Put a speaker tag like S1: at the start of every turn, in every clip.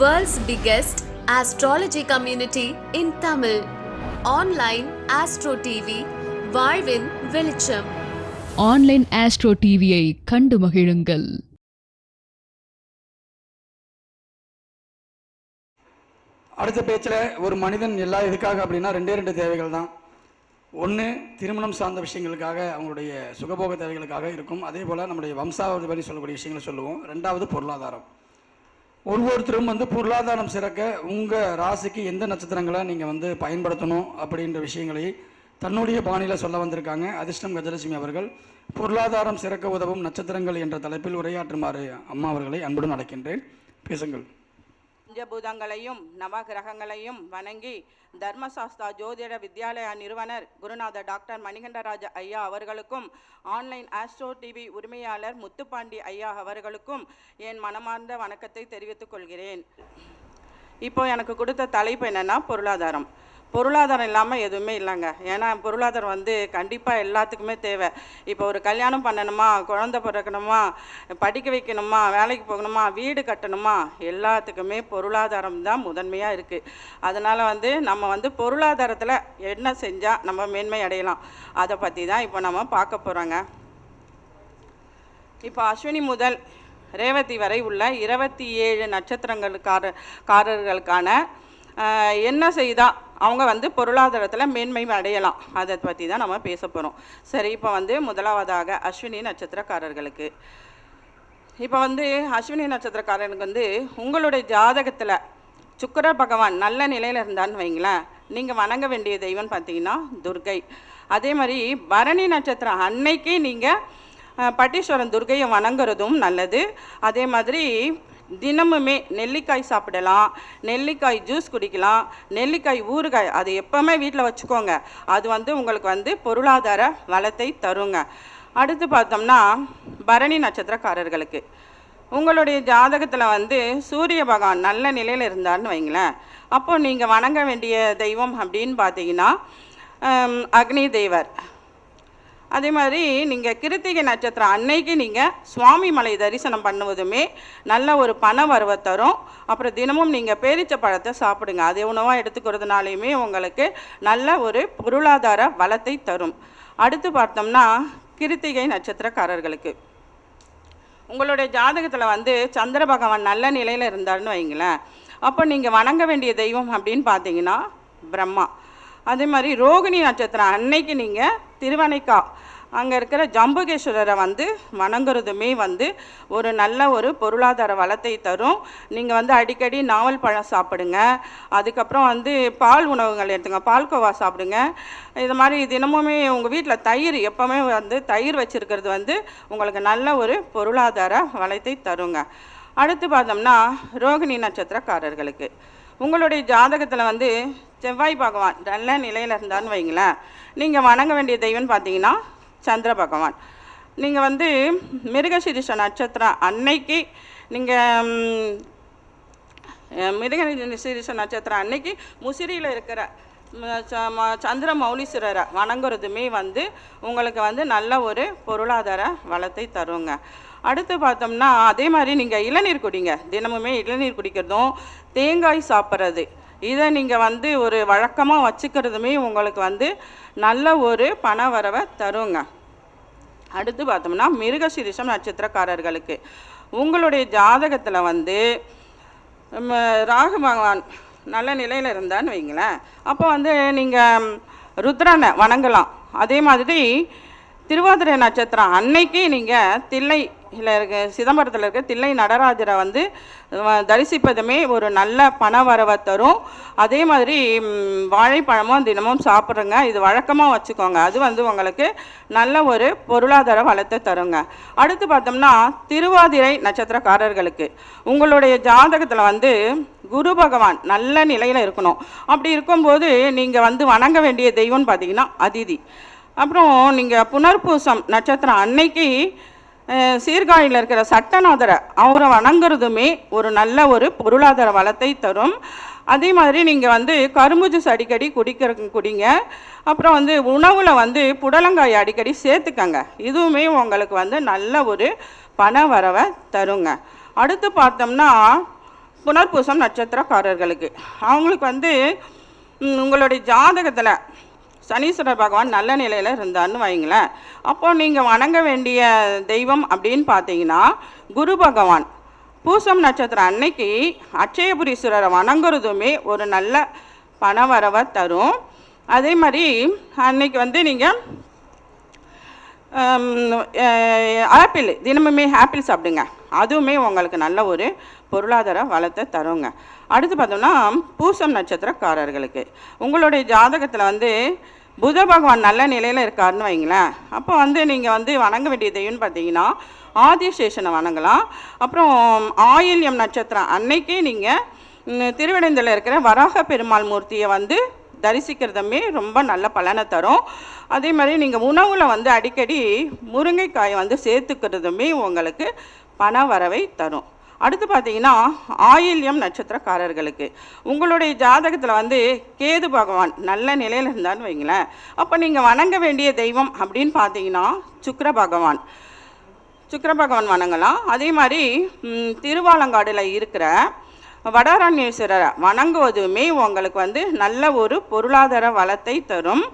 S1: World's biggest astrology community in Tamil. Online Astro TV, வாழ்வின் வெளிச்சம்.
S2: Online astro டிவியை கண்டு மகிழுங்கள்.
S3: அடுத்த பேச்சில் ஒரு மனிதன் எல்லா எதுக்காக அப்படின்னா ரெண்டே ரெண்டு தேவைகள் தான். ஒன்று திருமணம் சார்ந்த விஷயங்களுக்காக அவங்களுடைய சுகபோக தேவைகளுக்காக இருக்கும். அதே போல் நம்முடைய வம்சாவளி பற்றி சொல்லக்கூடிய விஷயங்களை சொல்லுவோம். ரெண்டாவது பொருளாதாரம். ஒவ்வொருத்தரும் வந்து பொருளாதாரம் சிறக்க உங்கள் ராசிக்கு எந்த நட்சத்திரங்களை நீங்கள் வந்து பயன்படுத்தணும் அப்படின்ற விஷயங்களை தன்னுடைய பாணியில் சொல்ல வந்திருக்காங்க. அதிர்ஷ்டம் கஜலட்சுமி அவர்கள் பொருளாதாரம் சிறக்க உதவும் நட்சத்திரங்கள் என்ற தலைப்பில் உரையாற்றுமாறு அம்மா அவர்களை அன்புடன் அழைக்கின்றேன். பேசுங்கள்.
S4: பஞ்சபூதங்களையும் நவகிரகங்களையும் வணங்கி தர்மசாஸ்தா ஜோதிட வித்யாலயா நிறுவனர் குருநாதர் டாக்டர் மணிகண்டராஜ ஐயா அவர்களுக்கும் ஆன்லைன் ஆஸ்ட்ரோ டிவி உரிமையாளர் முத்துப்பாண்டி ஐயா அவர்களுக்கும் என் மனமார்ந்த வணக்கத்தை தெரிவித்துக் கொள்கிறேன். இப்போ எனக்கு கொடுத்த தலைப்பு என்னென்னா பொருளாதாரம். பொருளாதாரம் இல்லாமல் எதுவுமே இல்லைங்க. ஏன்னா பொருளாதாரம் வந்து கண்டிப்பாக எல்லாத்துக்குமே தேவை. இப்போ ஒரு கல்யாணம் பண்ணணுமா குழந்த பிறக்கணுமா படிக்க வைக்கணுமா வேலைக்கு போகணுமா வீடு கட்டணுமா எல்லாத்துக்குமே பொருளாதாரம் தான் முதன்மையாக இருக்குது அதனால் வந்து நம்ம வந்து பொருளாதாரத்தில் என்ன செஞ்சால் நம்ம மேன்மை அடையலாம். அதை பற்றி தான் இப்போ நம்ம பார்க்க போகிறோங்க இப்போ அஸ்வினி முதல் ரேவதி வரை உள்ள இருபத்தி ஏழு நட்சத்திரங்களுக்கார காரர்களுக்கான என்ன செய்தால் அவங்க வந்து பொருளாதாரத்தில் மேன்மை அடையலாம். அதை பற்றி தான் நம்ம பேச போகிறோம் சரி இப்போ வந்து முதலாவதாக அஸ்வினி நட்சத்திரக்காரர்களுக்கு. இப்போ வந்து அஸ்வினி நட்சத்திரக்காரனுக்கு வந்து உங்களுடைய ஜாதகத்தில் சுக்கிர பகவான் நல்ல நிலையில் இருந்தான்னு வைங்களேன். நீங்கள் வணங்க வேண்டிய தெய்வம்னு பார்த்தீங்கன்னா துர்கை அதே மாதிரி பரணி நட்சத்திரம் அன்னைக்கே நீங்கள் பட்டீஸ்வரன் துர்கையை வணங்குறதும் நல்லது. அதே மாதிரி தினமுமே நெல்லிக்காய் சாப்பிடலாம் நெல்லிக்காய் ஜூஸ் குடிக்கலாம் நெல்லிக்காய் ஊறுகாய் அது எப்போவுமே வீட்டில் வச்சுக்கோங்க. அது வந்து உங்களுக்கு வந்து பொருளாதார வளத்தை தருங்க. அடுத்து பார்த்தோம்னா பரணி நட்சத்திரக்காரர்களுக்கு. உங்களுடைய ஜாதகத்தில் வந்து சூரிய பகவான் நல்ல நிலையில் இருந்தார்னு வைங்களேன். அப்போ நீங்கள் வணங்க வேண்டிய தெய்வம் அப்படின்னு பார்த்தீங்கன்னா அக்னி தேவர். அதே மாதிரி நீங்கள் கிருத்திகை நட்சத்திரம் அன்னைக்கு நீங்கள் சுவாமி மலை தரிசனம் பண்ணுவதுமே நல்ல ஒரு பண வரவை தரும். அப்புறம் தினமும் நீங்கள் பேரிச்ச பழத்தை சாப்பிடுங்க. அதே உணவாக எடுத்துக்கிறதுனாலையுமே உங்களுக்கு நல்ல ஒரு பொருளாதார வளத்தை தரும். அடுத்து பார்த்தோம்னா கிருத்திகை நட்சத்திரக்காரர்களுக்கு. உங்களுடைய ஜாதகத்தில் வந்து சந்திர பகவான் நல்ல நிலையில் இருந்தாருன்னு வைங்களேன் அப்போ நீங்கள் வணங்க வேண்டிய தெய்வம் அப்படின்னு பார்த்தீங்கன்னா பிரம்மா. அதே மாதிரி ரோகிணி நட்சத்திரம் அன்னைக்கு நீங்கள் திருவனைக்கா அங்கே இருக்கிற ஜம்புகேஸ்வரரை வந்து வணங்குறதுமே வந்து ஒரு நல்ல ஒரு பொருளாதார வளத்தை தரும். நீங்கள் வந்து அடிக்கடி நாவல் பழம் சாப்பிடுங்க. அதுக்கப்புறம் வந்து பால் உணவுகள் எடுத்துங்க. பால்கோவா சாப்பிடுங்க. இது மாதிரி தினமுமே உங்கள் வீட்டில் தயிர் எப்போவுமே வந்து தயிர் வச்சுருக்கிறது வந்து உங்களுக்கு நல்ல ஒரு பொருளாதார வளத்தை தருங்க. அடுத்து பார்த்தோம்னா ரோகிணி நட்சத்திரக்காரர்களுக்கு. உங்களுடைய ஜாதகத்தில் வந்து செவ்வாய் பகவான் நல்ல நிலையில் இருந்தான்னு வைங்களேன். நீங்கள் வணங்க வேண்டிய தெய்வம்னு பார்த்தீங்கன்னா சந்திர பகவான். நீங்கள் வந்து மிருகசிரிஷ நட்சத்திரம் அன்னைக்கு நீங்கள் மிருகசிரிஷ நட்சத்திரம் அன்னைக்கு முசிறியில் இருக்கிற ச- ம- சந்திர மௌலீஸ்வரரை வணங்குறதுமே வந்து உங்களுக்கு வந்து நல்ல ஒரு பொருளாதார வளத்தை தருங்க. அடுத்து பார்த்தோம்னா அதே மாதிரி நீங்கள் இளநீர் குடிங்க. தினமுமே இளநீர் குடிக்கிறதும் தேங்காய் சாப்பிட்றது இதை நீங்கள் வந்து ஒரு வழக்கமாக வச்சுக்கிறதுமே உங்களுக்கு வந்து நல்ல ஒரு பண வரவை தருங்க. அடுத்து பார்த்தோம்னா மிருகசிரிஷம் நட்சத்திரக்காரர்களுக்கு. உங்களுடைய ஜாதகத்தில் வந்து நம்ம ராகு பகவான் நல்ல நிலையில் இருந்தான்னு வைங்களேன். அப்போ வந்து நீங்கள் ருத்ரனை வணங்கலாம். அதே மாதிரி திருவாதிரை நட்சத்திரம் அன்னைக்கு நீங்கள் தில்லை இதில் இருக்க சிதம்பரத்தில் இருக்க தில்லை நடராஜரை வந்து தரிசிப்பதுமே ஒரு நல்ல பண வரவை தரும். அதே மாதிரி வாழைப்பழமும் தினமும் சாப்பிட்றங்க இது வழக்கமாக வச்சுக்கோங்க. அது வந்து உங்களுக்கு நல்ல ஒரு பொருளாதார வளத்தை தருங்க. அடுத்து பார்த்தோம்னா திருவாதிரை நட்சத்திரக்காரர்களுக்கு. உங்களுடைய ஜாதகத்தில் வந்து குரு பகவான் நல்ல நிலையில் இருக்கணும். அப்படி இருக்கும்போது நீங்கள் வந்து வணங்க வேண்டிய தெய்வம்னு பார்த்தீங்கன்னா அதிதி. அப்புறம் நீங்கள் புனர்பூசம் நட்சத்திரம் அன்னைக்கு சீர்காழியில் இருக்கிற சட்டநாதரை அவரை வணங்குறதுமே ஒரு நல்ல ஒரு பொருளாதார வளத்தை தரும். அதே மாதிரி நீங்கள் வந்து கரும்பு ஜூஸ் அடிக்கடி குடிக்கிற குடிங்க. அப்புறம் வந்து உணவில் வந்து புடலங்காய் அடிக்கடி சேர்த்துக்கங்க. இதுவுமே உங்களுக்கு வந்து நல்ல ஒரு பண வரவை தருங்க. அடுத்து பார்த்தோம்னா புனர்பூசம் நட்சத்திரக்காரர்களுக்கு. அவங்களுக்கு வந்து உங்களுடைய ஜாதகத்தில் சனீஸ்வரர் பகவான் நல்ல நிலையில் இருந்தார்னு வைங்களேன் அப்போ நீங்கள் வணங்க வேண்டிய தெய்வம் அப்படின்னு பார்த்தீங்கன்னா குரு பகவான். பூசம் நட்சத்திரம் அன்னைக்கு அட்சயபுரீஸ்வரரை வணங்குறதுமே ஒரு நல்ல பணவரவை தரும். அதே மாதிரி அன்னைக்கு வந்து நீங்கள் ஆப்பிள் தினமுமே ஆப்பிள் சாப்பிடுங்க. அதுவுமே உங்களுக்கு நல்ல ஒரு பொருளாதார வளத்தை தருங்க. அடுத்து பார்த்தோம்னா பூசம் நட்சத்திரக்காரர்களுக்கு. உங்களுடைய ஜாதகத்தில் வந்து புத பகவான் நல்ல நிலையில் இருக்காருன்னு வைங்களேன். அப்போ வந்து நீங்கள் வந்து வணங்க வேண்டிய தெய்வம்னு பார்த்தீங்கன்னா ஆதிசேஷனை வணங்கலாம். அப்புறம் ஆயில்யம் நட்சத்திரம் அன்னைக்கே நீங்கள் திருவிடைந்தில் இருக்கிற வராக பெருமாள் மூர்த்தியை வந்து தரிசிக்கிறதுமே ரொம்ப நல்ல பலனை தரும். அதே மாதிரி நீங்கள் உணவில் வந்து அடிக்கடி முருங்கைக்காயை வந்து சேர்த்துக்கிறதுமே உங்களுக்கு பண வரவை தரும். அடுத்து பார்த்தீங்கன்னா ஆயில்யம் நட்சத்திரக்காரர்களுக்கு. உங்களுடைய ஜாதகத்தில் வந்து கேது பகவான் நல்ல நிலையில் இருந்தான்னு வைங்களேன். அப்போ நீங்கள் வணங்க வேண்டிய தெய்வம் அப்படின்னு பார்த்தீங்கன்னா சுக்கர பகவான். சுக்கர பகவான் வணங்கலாம். அதே மாதிரி திருவாலங்காடில் இருக்கிற வடாரண்யேஸ்வரரை வணங்குவதுமே உங்களுக்கு வந்து நல்ல ஒரு பொருளாதார வளத்தை தரும்.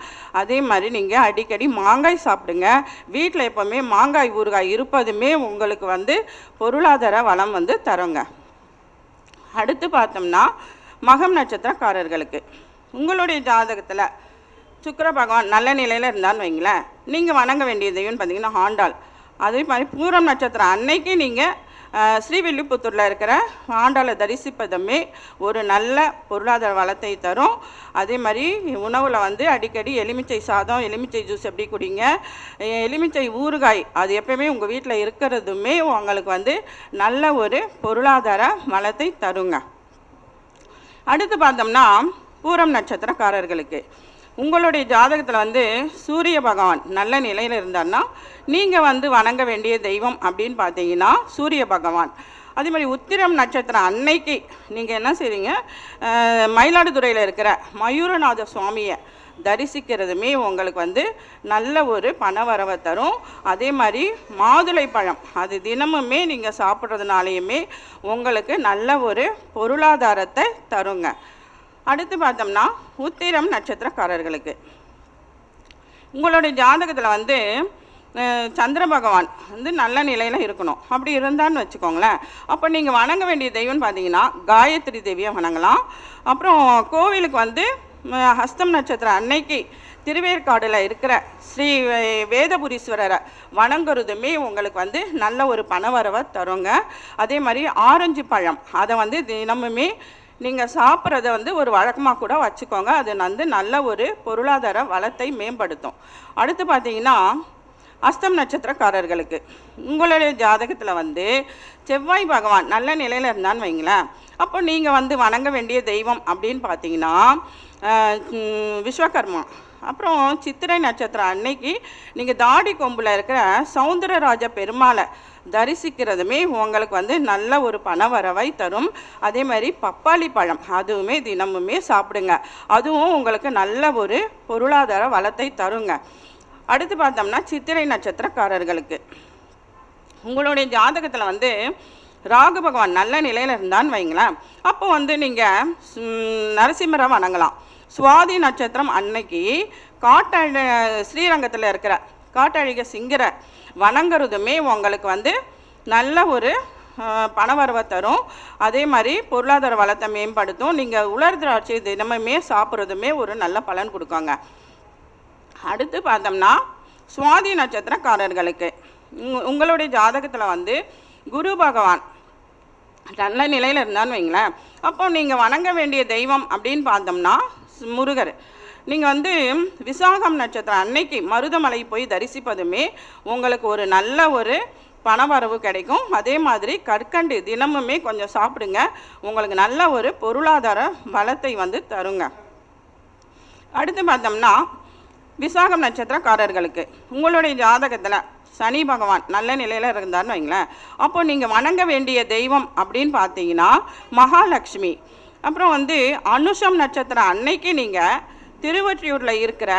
S4: அதே மாதிரி நீங்கள் அடிக்கடி மாங்காய் சாப்பிடுங்க. வீட்டில் எப்போவுமே மாங்காய் ஊறுகாய் இருப்பதுமே உங்களுக்கு வந்து பொருளாதார வளம் வந்து தருங்க. அடுத்து பார்த்தோம்னா மகம் நட்சத்திரக்காரர்களுக்கு. உங்களுடைய ஜாதகத்தில் சுக்கர பகவான் நல்ல நிலையில் இருந்தான்னு வைங்களேன். நீங்கள் வணங்க வேண்டியதையும் பார்த்தீங்கன்னா ஆண்டாள். அதே மாதிரி பூரம் நட்சத்திரம் அன்னைக்கு நீங்கள் ஸ்ரீவில்லிபுத்தூரில் இருக்கிற ஆண்டாளை தரிசிப்பதுமே ஒரு நல்ல பொருளாதார வளத்தை தரும். அதே மாதிரி உணவில் வந்து அடிக்கடி எலுமிச்சை சாதம் எலுமிச்சை ஜூஸ் எப்படி குடிங்க? எலுமிச்சை ஊறுகாய் அது எப்பயுமே உங்கள் வீட்டில் இருக்கிறதுமே உங்களுக்கு வந்து நல்ல ஒரு பொருளாதார வளத்தை தருங்க. அடுத்து பார்த்தோம்னா பூரம் நட்சத்திரக்காரர்களுக்கு. உங்களுடைய ஜாதகத்தில் வந்து சூரிய பகவான் நல்ல நிலையில் இருந்தார்னா நீங்கள் வந்து வணங்க வேண்டிய தெய்வம் அப்படின்னு பார்த்தீங்கன்னா சூரிய பகவான். அதே மாதிரி உத்திரம் நட்சத்திரம் அன்னைக்கு நீங்கள் என்ன செய்றீங்க மயிலாடுதுறையில் இருக்கிற மயூரநாத சுவாமியை தரிசிக்கிறதுமே உங்களுக்கு வந்து நல்ல ஒரு பணவரவை தரும். அதே மாதிரி மாதுளை பழம் அது தினமுமே நீங்கள் சாப்பிட்றதுனாலையுமே உங்களுக்கு நல்ல ஒரு பொருளாதாரத்தை தருங்க. அடுத்து பார்த்தோம்னா உத்திரம் நட்சத்திரக்காரர்களுக்கு. உங்களுடைய ஜாதகத்தில் வந்து சந்திர பகவான் வந்து நல்ல நிலையில் இருக்கணும். அப்படி இருந்தான்னு வச்சுக்கோங்களேன். அப்போ நீங்கள் வணங்க வேண்டிய தெய்வம்னு பார்த்தீங்கன்னா காயத்ரி தேவியை வணங்கலாம். அப்புறம் கோவிலுக்கு வந்து ஹஸ்தம் நட்சத்திரம் அன்னைக்கு திருவேற்காடில் இருக்கிற ஸ்ரீ வேதபுரீஸ்வரரை வணங்குறதுமே உங்களுக்கு வந்து நல்ல ஒரு பணவரவை தருங்க. அதே மாதிரி ஆரஞ்சு பழம் அதை வந்து தினமுமே நீங்கள் சாப்பிட்றத வந்து ஒரு வழக்கமாக கூட வச்சுக்கோங்க. அது வந்து நல்ல ஒரு பொருளாதார வளத்தை மேம்படுத்தும். அடுத்து பார்த்தீங்கன்னா அஸ்தம் நட்சத்திரக்காரர்களுக்கு. உங்களுடைய ஜாதகத்தில் வந்து செவ்வாய் பகவான் நல்ல நிலையில் இருந்தான்னு வைங்களேன். அப்போ நீங்கள் வந்து வணங்க வேண்டிய தெய்வம் அப்படின்னு பார்த்தீங்கன்னா விஸ்வகர்மா. அப்புறம் சித்திரை நட்சத்திரம் அன்னைக்கு நீங்கள் தாடி கொம்பில் இருக்கிற சௌந்தரராஜ பெருமாளை தரிசிக்கிறதுமே உங்களுக்கு வந்து நல்ல ஒரு பணவரவை தரும். அதே மாதிரி பப்பாளி பழம் அதுவுமே தினமுமே சாப்பிடுங்க. அதுவும் உங்களுக்கு நல்ல ஒரு பொருளாதார வளத்தை தருங்க. அடுத்து பார்த்தோம்னா சித்திரை நட்சத்திரக்காரர்களுக்கு. உங்களுடைய ஜாதகத்தில் வந்து ராகு பகவான் நல்ல நிலையில் இருந்தான்னு வைங்களேன். அப்போ வந்து நீங்கள் நரசிம்மரை வணங்கலாம். சுவாதி நட்சத்திரம் அன்னைக்கு காட்டழ ஸ்ரீரங்கத்தில் இருக்கிற காட்டழிக சிங்கரை வணங்குறதுமே உங்களுக்கு வந்து நல்ல ஒரு பணவரவை தரும். அதே மாதிரி பொருளாதார வளத்தை மேம்படுத்தும். நீங்கள் உலர் திராட்சை தினமுமே சாப்பிட்றதுமே ஒரு நல்ல பலன் கொடுக்குங்க. அடுத்து பார்த்தோம்னா சுவாதி நட்சத்திரக்காரர்களுக்கு. உங்களுடைய ஜாதகத்தில் வந்து குரு பகவான் நல்ல நிலையில் இருந்தான்னு வைங்களேன். அப்போ நீங்கள் வணங்க வேண்டிய தெய்வம் அப்படின்னு பார்த்தோம்னா முருகர். நீங்கள் வந்து விசாகம் நட்சத்திரம் அன்னைக்கு மருதமலை போய் தரிசிப்பதுமே உங்களுக்கு ஒரு நல்ல ஒரு பணவரவு கிடைக்கும். அதே மாதிரி கற்கண்டு தினமுமே கொஞ்சம் சாப்பிடுங்க. உங்களுக்கு நல்ல ஒரு பொருளாதார வளத்தை வந்து தருங்க. அடுத்து பார்த்தோம்னா விசாகம் நட்சத்திரக்காரர்களுக்கு. உங்களுடைய ஜாதகத்தில் சனி பகவான் நல்ல நிலையில் இருந்தார்னு வைங்களேன். அப்போ நீங்கள் வணங்க வேண்டிய தெய்வம் அப்படின்னு பார்த்தீங்கன்னா மகாலட்சுமி. அப்புறம் வந்து அனுஷம் நட்சத்திரம் அன்னைக்கு நீங்கள் திருவற்றியூரில் இருக்கிற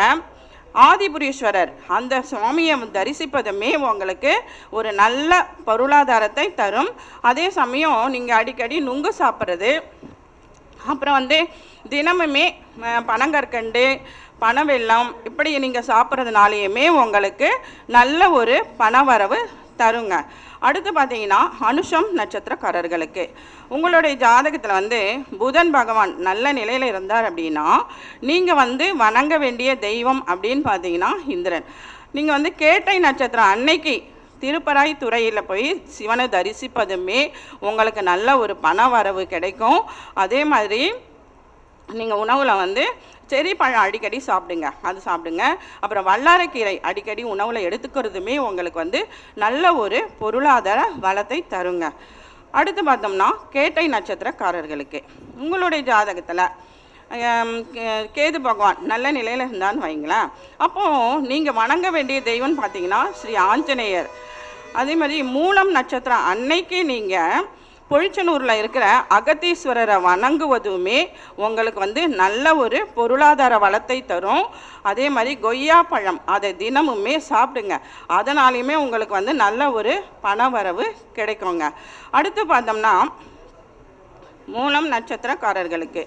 S4: ஆதிபுரீஸ்வரர் அந்த சுவாமியை தரிசிப்பதுமே உங்களுக்கு ஒரு நல்ல பொருளாதாரத்தை தரும். அதே சமயம் நீங்கள் அடிக்கடி நுங்கு சாப்பிட்றது அப்புறம் வந்து தினமுமே பனங்கற்கண்டு பனவெல்லம் இப்படி நீங்கள் சாப்பிட்றதுனாலையுமே உங்களுக்கு நல்ல ஒரு பணவரவு தருங்க. அடுத்து பார்த்தீங்கன்னா அனுஷம் நட்சத்திரக்காரர்களுக்கு. உங்களுடைய ஜாதகத்தில் வந்து புதன் பகவான் நல்ல நிலையில் இருந்தார் அப்படின்னா நீங்கள் வந்து வணங்க வேண்டிய தெய்வம் அப்படின்னு பார்த்தீங்கன்னா இந்திரன். நீங்கள் வந்து கேட்டை நட்சத்திரம் அன்னைக்கு திருப்பராய் துறையில் போய் சிவனை தரிசிப்பதுமே உங்களுக்கு நல்ல ஒரு பண வரவு கிடைக்கும். அதே மாதிரி நீங்கள் உணவில் வந்து செரி பழம் அடிக்கடி சாப்பிடுங்க அது சாப்பிடுங்க. அப்புறம் வல்லாரைக்கீரை அடிக்கடி உணவில் எடுத்துக்கிறதுமே உங்களுக்கு வந்து நல்ல ஒரு பொருளாதார வளத்தை தருங்க. அடுத்து பார்த்தோம்னா கேட்டை நட்சத்திரக்காரர்களுக்கு. உங்களுடைய ஜாதகத்தில் கேது பகவான் நல்ல நிலையில் இருந்தான்னு வைங்களேன். அப்போது நீங்கள் வணங்க வேண்டிய தெய்வம்னு பார்த்தீங்கன்னா ஸ்ரீ ஆஞ்சநேயர். அதே மாதிரி மூலம் நட்சத்திரம் அன்னைக்கு நீங்கள் பொழிச்சனூரில் இருக்கிற அகத்தீஸ்வரரை வணங்குவதுமே உங்களுக்கு வந்து நல்ல ஒரு பொருளாதார வளத்தை தரும். அதே மாதிரி கொய்யா பழம் அதை தினமுமே சாப்பிடுங்க. அதனாலையுமே உங்களுக்கு வந்து நல்ல ஒரு பண வரவு கிடைக்குங்க. அடுத்து பார்த்தோம்னா மூலம் நட்சத்திரக்காரர்களுக்கு.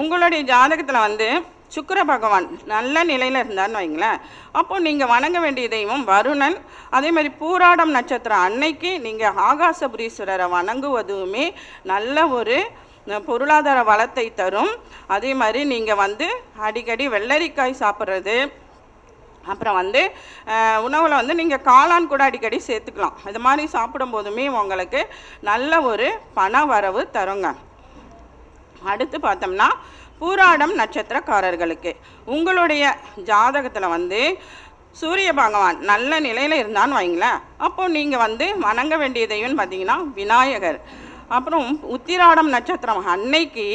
S4: உங்களுடைய ஜாதகத்தில் வந்து சுக்கர பகவான் நல்ல நிலையில் இருந்தான்னு வைங்களேன். அப்போது நீங்கள் வணங்க வேண்டிய தெய்வம் வருணன். அதே மாதிரி பூராடம் நட்சத்திரம் அன்னைக்கு நீங்கள் ஆகாசபுரீஸ்வரரை வணங்குவதுமே நல்ல ஒரு பொருளாதார வளத்தை தரும். அதே மாதிரி நீங்கள் வந்து அடிக்கடி வெள்ளரிக்காய் சாப்பிட்றது. அப்புறம் வந்து உணவில் வந்து நீங்கள் காளான் கூட அடிக்கடி சேர்த்துக்கலாம். இது மாதிரி சாப்பிடும் போதுமே உங்களுக்கு நல்ல ஒரு பண வரவு தருங்க. அடுத்து பார்த்தோம்னா பூராடம் நட்சத்திரக்காரர்களுக்கு. உங்களுடைய ஜாதகத்தில் வந்து சூரிய பகவான் நல்ல நிலையில் இருந்தான்னு வைங்களேன். அப்போ நீங்கள் வந்து வணங்க வேண்டிய தெய்வம்னு பார்த்தீங்கன்னா விநாயகர். அப்புறம் உத்திராடம் நட்சத்திரம் அன்னைக்கு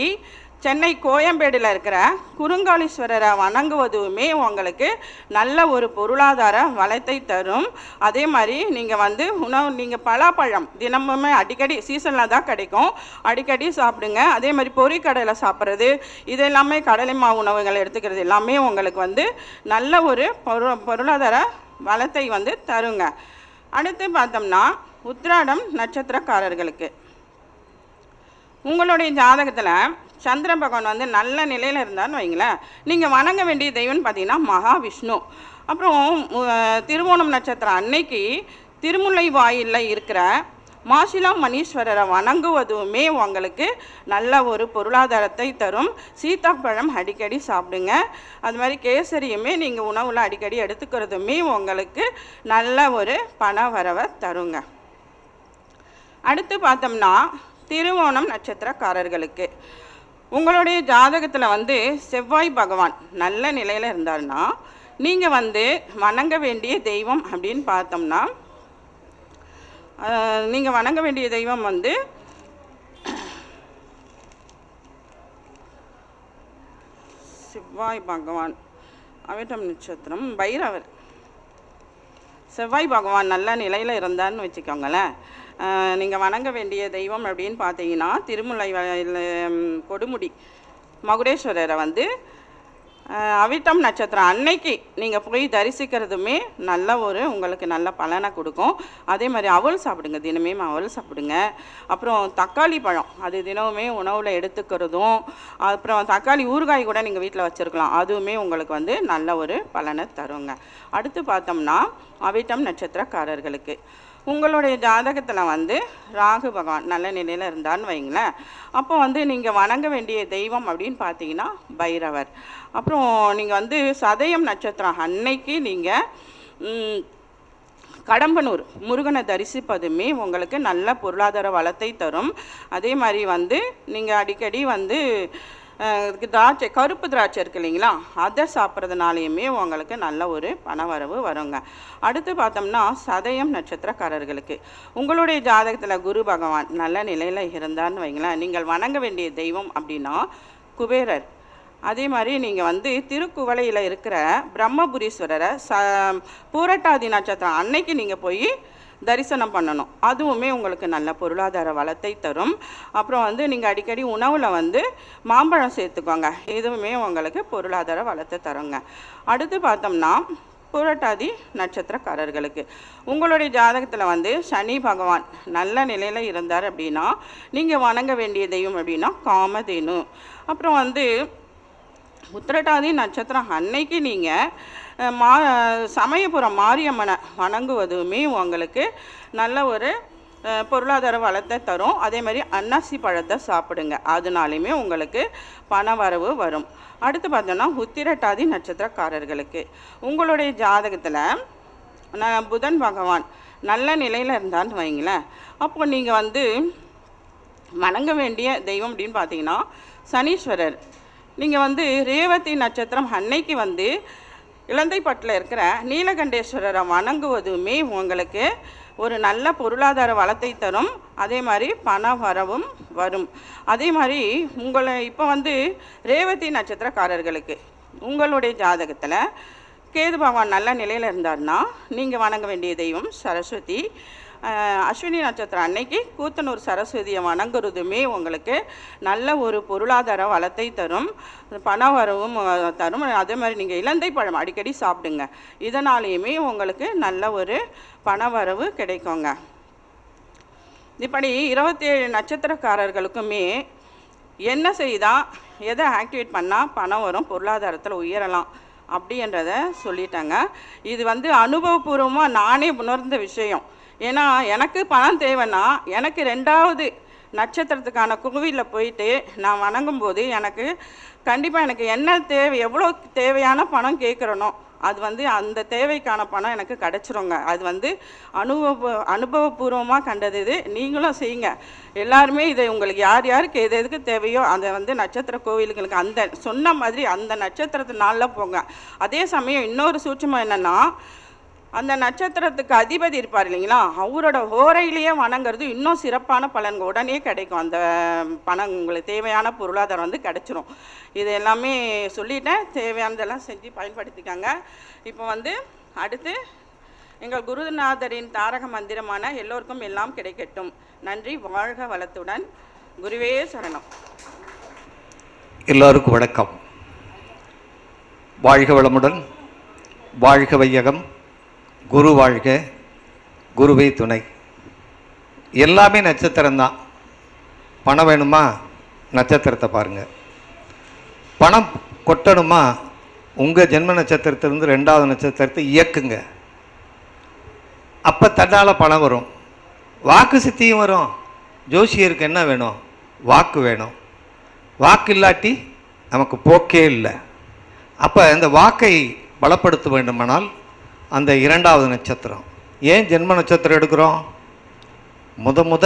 S4: சென்னை கோயம்பேடில் இருக்கிற குறுங்காலீஸ்வரரை வணங்குவதுமே உங்களுக்கு நல்ல ஒரு பொருளாதார வளத்தை தரும். அதே மாதிரி நீங்கள் வந்து உணவு நீங்கள் பலாப்பழம் தினமுமே அடிக்கடி சீசனில் தான் கிடைக்கும். அடிக்கடி சாப்பிடுங்க. அதே மாதிரி பொரிக்கடலை சாப்பிட்றது இது எல்லாமே கடலை மாவு உணவுகள் எடுத்துக்கிறது எல்லாமே உங்களுக்கு வந்து நல்ல ஒரு பொரு பொருளாதார வளத்தை வந்து தருங்க. அடுத்து பார்த்தோம்னா உத்ராடம் நட்சத்திரக்காரர்களுக்கு. உங்களுடைய ஜாதகத்தில் சந்திரன் பகவான் வந்து நல்ல நிலையில் இருந்தான்னு வைங்களேன். நீங்கள் வணங்க வேண்டிய தெய்வம்னு பார்த்தீங்கன்னா மகாவிஷ்ணு. அப்புறம் திருவோணம் நட்சத்திரம் அன்னைக்கு திருமுல்லை வாயிலில் இருக்கிற மாசிலா மணீஸ்வரரை வணங்குவதுமே உங்களுக்கு நல்ல ஒரு பொருளாதாரத்தை தரும். சீத்தாப்பழம் அடிக்கடி சாப்பிடுங்க. அது மாதிரி கேசரியுமே நீங்கள் உணவில் அடிக்கடி எடுத்துக்கிறதுமே உங்களுக்கு நல்ல ஒரு பண வரவை தருங்க. அடுத்து பார்த்தோம்னா திருவோணம் நட்சத்திரக்காரர்களுக்கு. உங்களுடைய ஜாதகத்தில் வந்து செவ்வாய் பகவான் நல்ல நிலையில் இருந்தாருன்னா நீங்கள் வந்து வணங்க வேண்டிய தெய்வம் அப்படின்னு பார்த்தோம்னா நீங்கள் வணங்க வேண்டிய தெய்வம் வந்து செவ்வாய் பகவான் அவிட்டம் நட்சத்திரம் பைரவர். செவ்வாய் பகவான் நல்ல நிலையில் இருந்தான்னு வச்சுக்கோங்களேன். நீங்கள் வணங்க வேண்டிய தெய்வம் அப்படின்னு பார்த்தீங்கன்னா திருமுலை கொடுமுடி மகுடேஸ்வரரை வந்து அவிட்டம் நட்சத்திரம் அன்னைக்கு நீங்கள் போய் தரிசிக்கிறதுமே நல்ல ஒரு உங்களுக்கு நல்ல பலனை கொடுக்கும். அதே மாதிரி அவல் சாப்பிடுங்க தினமே அவல் சாப்பிடுங்க. அப்புறம் தக்காளி பழம் அது தினமுமே உணவில் எடுத்துக்கிறதும் அப்புறம் தக்காளி ஊறுகாய் கூட நீங்கள் வீட்டில் வச்சுருக்கலாம். அதுவுமே உங்களுக்கு வந்து நல்ல ஒரு பலனை தருங்க. அடுத்து பார்த்தோம்னா அவிட்டம் நட்சத்திரக்காரர்களுக்கு. உங்களுடைய ஜாதகத்தில் வந்து ராகு பகவான் நல்ல நிலையில் இருந்தான்னு வைங்களேன் அப்போ வந்து நீங்கள் வணங்க வேண்டிய தெய்வம் அப்படின்னு பார்த்தீங்கன்னா பைரவர். அப்புறம் நீங்கள் வந்து சதயம் நட்சத்திரம் அன்னைக்கு நீங்கள் கடம்பனூர் முருகனை தரிசிப்பதுமே உங்களுக்கு நல்ல பொருளாதார வளத்தை தரும். அதே மாதிரி வந்து நீங்கள் அடிக்கடி வந்து திராட்சை கருப்பு திராட்சை இருக்கு இல்லைங்களா? அதை சாப்பிட்றதுனாலையுமே உங்களுக்கு நல்ல ஒரு பணவரவு வருங்க. அடுத்து பார்த்தோம்னா சதயம் நட்சத்திரக்காரர்களுக்கு. உங்களுடைய ஜாதகத்தில் குரு பகவான் நல்ல நிலையில் இருந்தான்னு வைங்களேன். நீங்கள் வணங்க வேண்டிய தெய்வம் அப்படின்னா குபேரர். அதே மாதிரி நீங்கள் வந்து திருக்குவளையில் இருக்கிற பிரம்மபுரீஸ்வரரை ச பூரட்டாதி நட்சத்திரம் அன்னைக்கு நீங்கள் போய் தரிசனம் பண்ணணும். அதுவுமே உங்களுக்கு நல்ல பொருளாதார வளத்தை தரும். அப்புறம் வந்து நீங்கள் அடிக்கடி உணவில் வந்து மாம்பழம் சேர்த்துக்கோங்க. இதுவுமே உங்களுக்கு பொருளாதார வளத்தை தருங்க. அடுத்து பார்த்தோம்னா புரட்டாதி நட்சத்திரக்காரர்களுக்கு. உங்களுடைய ஜாதகத்தில் வந்து சனி பகவான் நல்ல நிலையில் இருந்தார் அப்படின்னா நீங்கள் வணங்க வேண்டிய தெய்வம் அப்படின்னா காமதேனு. அப்புறம் வந்து உத்திரட்டாதி நட்சத்திரம் அன்னைக்கு நீங்கள் மா சமயபுரம் மாரியம்மனை வணங்குவதுமே உங்களுக்கு நல்ல ஒரு பொருளாதார வளத்தை தரும். அதே மாதிரி அன்னாசி பழத்தை சாப்பிடுங்க. அதனாலையுமே உங்களுக்கு பண வரவு வரும். அடுத்து பார்த்தோன்னா உத்திரட்டாதி நட்சத்திரக்காரர்களுக்கு. உங்களுடைய ஜாதகத்தில் நான் புதன் பகவான் நல்ல நிலையில் இருந்தான்னு வைங்களேன். அப்போ நீங்கள் வந்து வணங்க வேண்டிய தெய்வம் அப்படின்னு பார்த்தீங்கன்னா சனீஸ்வரர். நீங்கள் வந்து ரேவதி நட்சத்திரம் அன்னைக்கு வந்து இலந்தைப்பட்டில் இருக்கிற நீலகண்டேஸ்வரரை வணங்குவதுமே உங்களுக்கு ஒரு நல்ல பொருளாதார வளத்தை தரும். அதே மாதிரி பண வரவும் வரும். அதே மாதிரி உங்களை இப்போ வந்து ரேவதி நட்சத்திரக்காரர்களுக்கு உங்களுடைய ஜாதகத்தில் கேது பகவான் நல்ல நிலையில் இருந்தார்னா நீங்கள் வணங்க வேண்டிய தெய்வம் சரஸ்வதி. அஸ்வினி நட்சத்திரம் அன்னைக்கு கூத்தனூர் சரஸ்வதியை வணங்குறதுமே உங்களுக்கு நல்ல ஒரு பொருளாதார வளத்தை தரும். பண வரவும் தரும். அதே மாதிரி நீங்கள் இலந்தை பழம் அடிக்கடி சாப்பிடுங்க. இதனாலேயுமே உங்களுக்கு நல்ல ஒரு பண வரவு கிடைக்குங்க. இப்படி இருபத்தேழு நட்சத்திரக்காரர்களுக்குமே என்ன செய்தால் எதை ஆக்டிவேட் பண்ணால் பணம் வரும் பொருளாதாரத்தில் உயரலாம் அப்படின்றத சொல்லிட்டாங்க. இது வந்து அனுபவபூர்வமாக நானே உணர்ந்த விஷயம். ஏன்னா எனக்கு பணம் தேவைன்னா எனக்கு ரெண்டாவது நட்சத்திரத்துக்கான குழுவில் போயிட்டு நான் வணங்கும்போது எனக்கு கண்டிப்பாக எனக்கு என்ன தேவை எவ்வளோ தேவையான பணம் கேட்குறனோ அது வந்து அந்த தேவைக்கான பணம் எனக்கு கிடச்சிருங்க. அது வந்து அனுபவ அனுபவபூர்வமாக கண்டது இது. நீங்களும் செய்யுங்க. எல்லாருமே இதை உங்களுக்கு யார் யாருக்கு எது எதுக்கு தேவையோ அதை வந்து நட்சத்திர கோவிலுங்களுக்கு அந்த சொன்ன மாதிரி அந்த நட்சத்திரத்து நாளில் போங்க. அதே சமயம் இன்னொரு சூட்சமம் என்னென்னா அந்த நட்சத்திரத்துக்கு அதிபதி இருப்பார் இல்லைங்களா? அவரோட ஓரையிலேயே வணங்குறது இன்னும் சிறப்பான பலன் உடனே கிடைக்கும். அந்த பணம் உங்களுக்கு தேவையான பொருளாதாரம் வந்து கிடைச்சிரும். இது எல்லாமே சொல்லிட்டேன். தேவையானதெல்லாம் செஞ்சு பயன்படுத்திக்காங்க. இப்போ வந்து அடுத்து எங்கள் குருநாதரின் தாரக மந்திரமான எல்லோருக்கும் எல்லாம் கிடைக்கட்டும். நன்றி. வாழ்க வளத்துடன். குருவே சரணம்.
S5: எல்லோருக்கும் வணக்கம். வாழ்க வளமுடன். வாழ்க வையகம். குரு வாழ்க குருவே துணை. எல்லாமே நட்சத்திரம்தான் பணம் வேணுமா? நட்சத்திரத்தை பாருங்கள் பணம் கொட்டணுமா? உங்கள் ஜென்ம நட்சத்திரத்திலிருந்து ரெண்டாவது நட்சத்திரத்தை இயக்குங்க. அப்போ தன்னால் பணம் வரும். வாக்கு சித்தியும் வரும். ஜோசியருக்கு என்ன வேணும்? வாக்கு வேணும். வாக்கு இல்லாட்டி நமக்கு போக்கே இல்லை. அப்போ இந்த வாக்கை பலப்படுத்த வேண்டுமானால் அந்த இரண்டாவது நட்சத்திரம். ஏன் ஜென்ம நட்சத்திரம் எடுக்கிறோம்? முத முத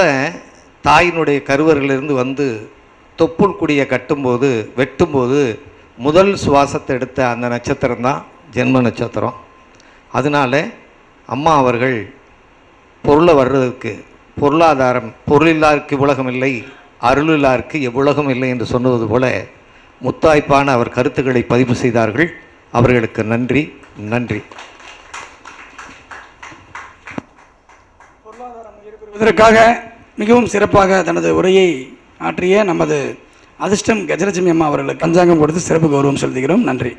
S5: தாயினுடைய கருவறையிலிருந்து வந்து தொப்புள் குடியை கட்டும்போது வெட்டும்போது முதல் சுவாசத்தை எடுத்த அந்த நட்சத்திரம் தான் ஜென்ம நட்சத்திரம். அதனால அம்மா அவர்கள் பொருளை வர்றதுக்கு பொருளாதாரம் பொருளில்லாருக்கு உலகம் இல்லை அருளில்லாருக்கு எவ்வுலகம் இல்லை என்று சொன்னது போல முத்தாய்ப்பான அவர் கருத்துக்களை பதிவு செய்தார்கள். அவர்களுக்கு நன்றி நன்றி.
S3: இதற்காக மிகவும் சிறப்பாக தனது உரையை ஆற்றிய நமது அதிர்ஷ்டம் கஜலட்சுமி அம்மா அவர்களுக்கு பஞ்சாங்கம் கொடுத்து சிறப்பு கௌரவம் செலுத்துகிறோம். நன்றி.